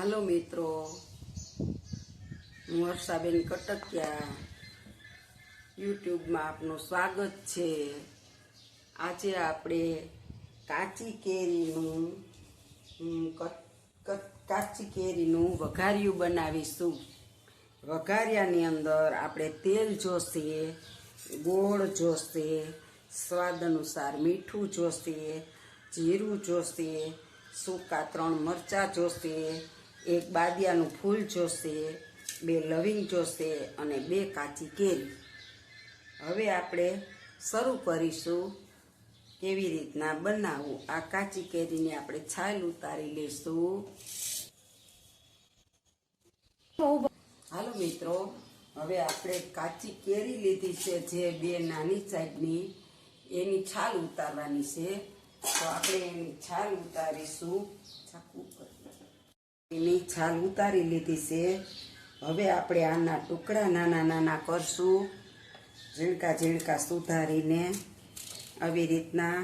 હાલો મિત્રો. હું વર્ષાબેન કટકિયા. યુટ્યુબમાં આપનું સ્વાગત છે. આજે આપણે કાચી કેરીનું કાચી કેરીનું વઘારિયું બનાવીશું. વઘારિયાની અંદર આપણે તેલ જોશે, ગોળ જોશે, સ્વાદ અનુસાર મીઠું જોશે, જીરું જોશે, સૂકા ત્રણ મરચાં જોશે એક બાદિયાનું ફૂલ જોશે, બે લવિંગ જોશે અને બે કાચી કેરી. હવે આપણે શરૂ કરીશું કેવી રીતના બનાવવું. આ કાચી કેરીને આપણે છાલ ઉતારી લઈશું. હાલો મિત્રો, હવે આપણે કાચી કેરી લીધી છે જે બે નાની સાઈડની એની છાલ ઉતારવાની છે. તો આપણે એની છાલ ઉતારીશું. ચાકુ. એની છાલ ઉતારી લીધી છે. હવે આપણે આના ટુકડા નાના નાના કરશું. ઝીણકા ઝીણકા સુધારીને આવી રીતના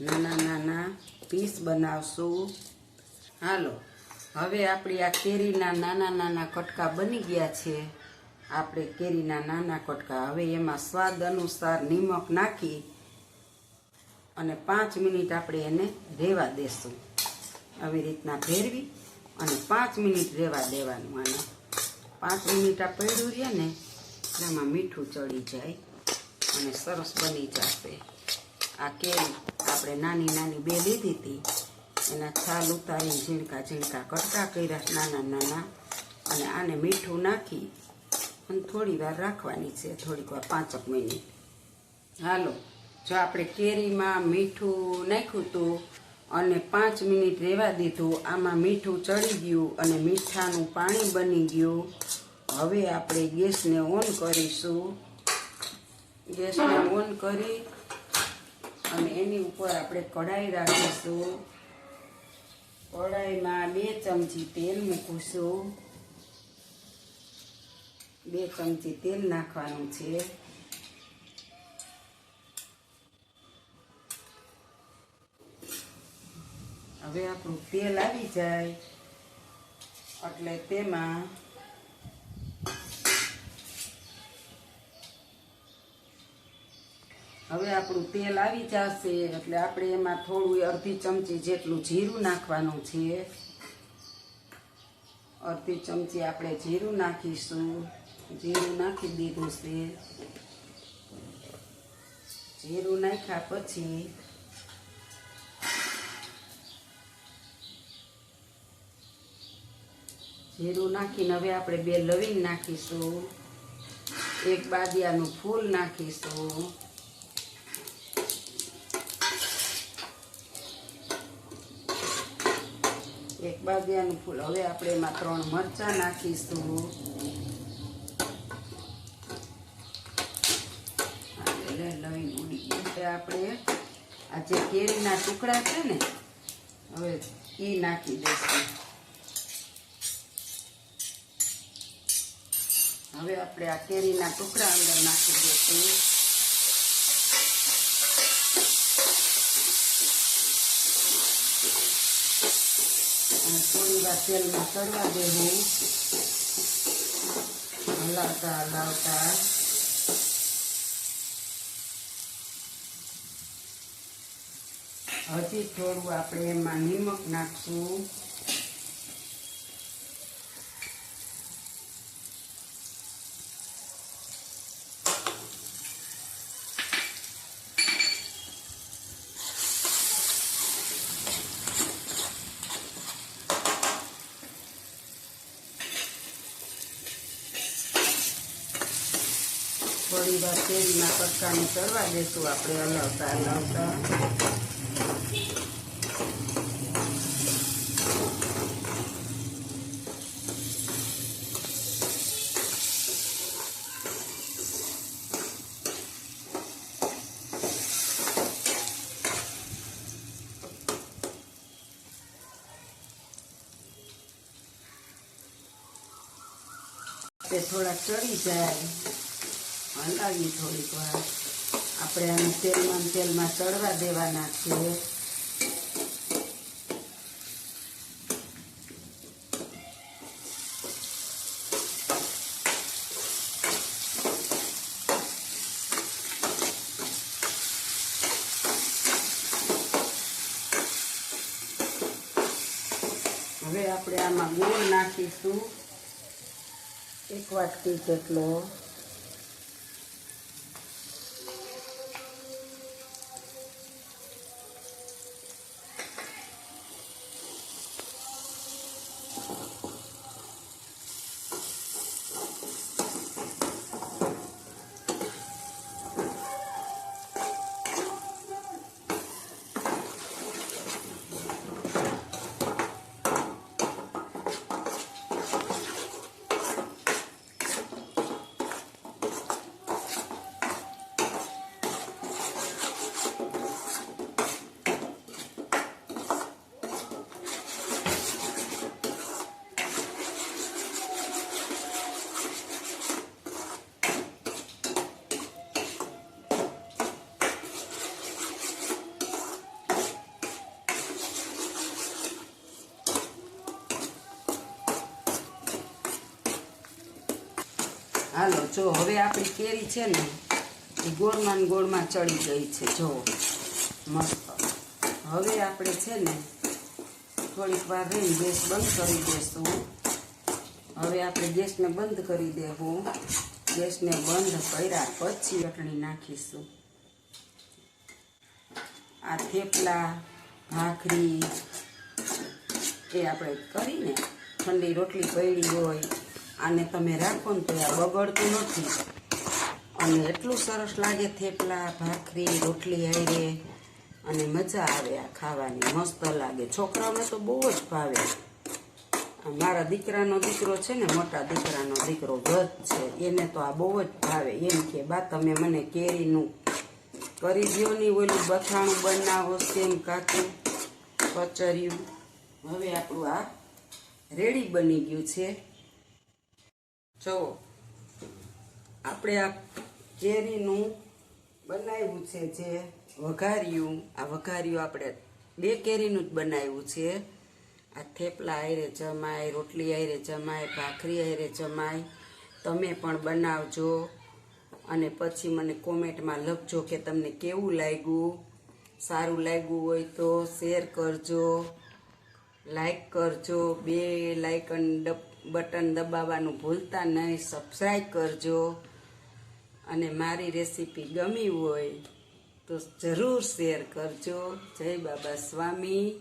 નાના નાના પીસ બનાવશું. હાલો, હવે આપણી આ કેરીના નાના નાના કટકા બની ગયા છે. આપણે કેરીના નાના કટકા, હવે એમાં સ્વાદ અનુસાર નિમક નાખી અને પાંચ મિનિટ આપણે એને રહેવા દેશું. આવી રીતના અને પાંચ મિનિટ રહેવા દેવાનું આને. પાંચ મિનિટ આ પડ્યું રહે ને, એમાં મીઠું ચડી જાય અને સરસ બની જશે. આ કેરી આપણે નાની નાની બે લીધી હતી, એના છાલ ઉતારી ઝીણકા ઝીણકા કરતા કર્યા નાના નાના, અને આને મીઠું નાખી અને થોડી વાર રાખવાની છે, થોડીક વાર પાંચક મિનિટ. હાલો, જો આપણે કેરીમાં મીઠું નાખ્યું હતું અને પાંચ મિનિટ રહેવા દીધું. આમાં મીઠું ચડી ગયું અને મીઠાનું પાણી બની ગયું. હવે આપણે ગેસને ઓન કરીશું. ગેસને ઓન કરી અને એની ઉપર આપણે કઢાઈ રાખીશું. કઢાઈમાં બે ચમચી તેલ મૂકીશું. બે ચમચી તેલ નાખવાનું છે. હવે આપણું તેલ આવી જાય, એટલે તેમાં હવે આપણું તેલ આવી જશે, એટલે આપણે એમાં થોડું અડધી ચમચી જેટલું જીરું નાખવાનું છે. અડધી ચમચી આપણે જીરું નાખીશું. જીરું નાખી દીધું છે. જીરું નાખ્યા પછી જીરું નાખીને હવે આપણે બે લવિંગ નાખીશું. એક બાદિયાનું ફૂલ નાખીશું. એક બાદિયાનું ફૂલ. હવે આપણે એમાં ત્રણ મરચાં નાખીશું. લવિંગ ઉડી ગયું આપણે. આ જે કેરીના ટુકડા છે ને, હવે એ નાખી દઈશું. હવે આપણે આ કેરીના ટુકડા અંદર નાખી દઈશું. અને થોડી વાર તેલમાં ચડવા દેવું. હલાવતા હલાવતા. હજી થોડું આપણે એમાં નિમક નાખશું. થોડી વાર કેરીના કટકાને ચડવા દેશું. આપણે હલાવતા હલાવતા. તે થોડાક ચડી જાય. હલાવી થોડીક વાર આપણે આને તેલમાં તેલમાં ચડવા દેવાના છીએ હવે આપણે આમાં ગોળ નાખીશું. એક વાટકી જેટલો. હાલો, જો, હવે આપણી કેરી છે ને, એ ગોળમાં ને ગોળમાં ચડી ગઈ છે, જો, મસ્ત. હવે આપણે છે ને, થોડીક વાર રહીને ગેસ બંધ કરી દઈશું હવે આપણે ગેસને બંધ કરી દેવું. ગેસને બંધ કર્યા પછી ચટણી નાખીશું. આ થેપલા, ભાખરી, એ આપણે કરીને ઠંડી રોટલી પડી હોય આને તમે રાખો ને તો આ બગડતું નથી. અને એટલું સરસ લાગે થેપલા, ભાખરી, રોટલી હારે અને મજા આવે આ ખાવાની, મસ્ત લાગે. છોકરાઓને તો બહુ જ ભાવે. મારા દીકરાનો દીકરો છે ને, મોટા દીકરાનો દીકરો વ્રત છે. એને તો આ બહુ જ ભાવે. એમ કે, બા, તમે મને કેરીનું કરી દો નહીં ઓલું બથાણું બનાવો, સેમ કાચું, કચરિયું. હવે આપણું આ રેડી બની ગયું છે. જો, આપણે આ કેરીનું બનાવ્યું છે જે વઘાર્યું, આ વઘાર્યું આપણે બે કેરીનું જ બનાવ્યું છે. આ થેપલા આયરે જમાય, રોટલી આયરે જમાય, ભાખરી આયરે જમાય. તમે પણ બનાવજો અને પછી મને કોમેન્ટમાં લખજો કે તમને કેવું લાગ્યું. સારું લાગ્યું હોય તો શેર કરજો, લાઈક કરજો, બે લાઇકન બટન દબાવવાનું ભૂલતા નહીં સબસ્ક્રાઈબ કરજો. અને મારી રેસીપી ગમી હોય તો જરૂર શેર કરજો. જય બાબા સ્વામી.